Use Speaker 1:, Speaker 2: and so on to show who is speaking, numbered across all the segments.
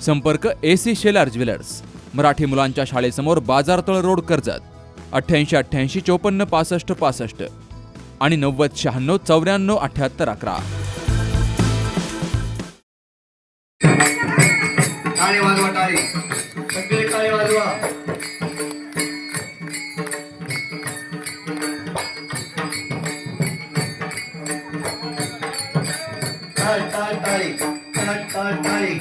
Speaker 1: संपर्क A C Shelar jewellers. Marathi मुलांच्या शाळेसमोर बाजारतळ रोड कर्जत. अठ्ठ्याऐंशी अठ्ठ्याऐंशी चोपन्न पासष्ट पासष्ट. आणि नव्वद शहाण्णव चौऱ्याण्णव अठ्याहत्तर अकरा.
Speaker 2: टाळी. वाजवा टाळी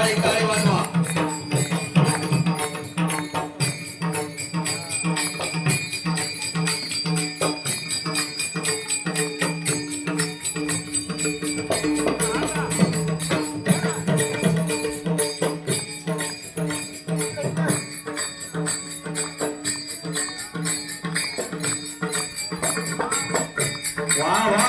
Speaker 2: सगळे टाळी वा वा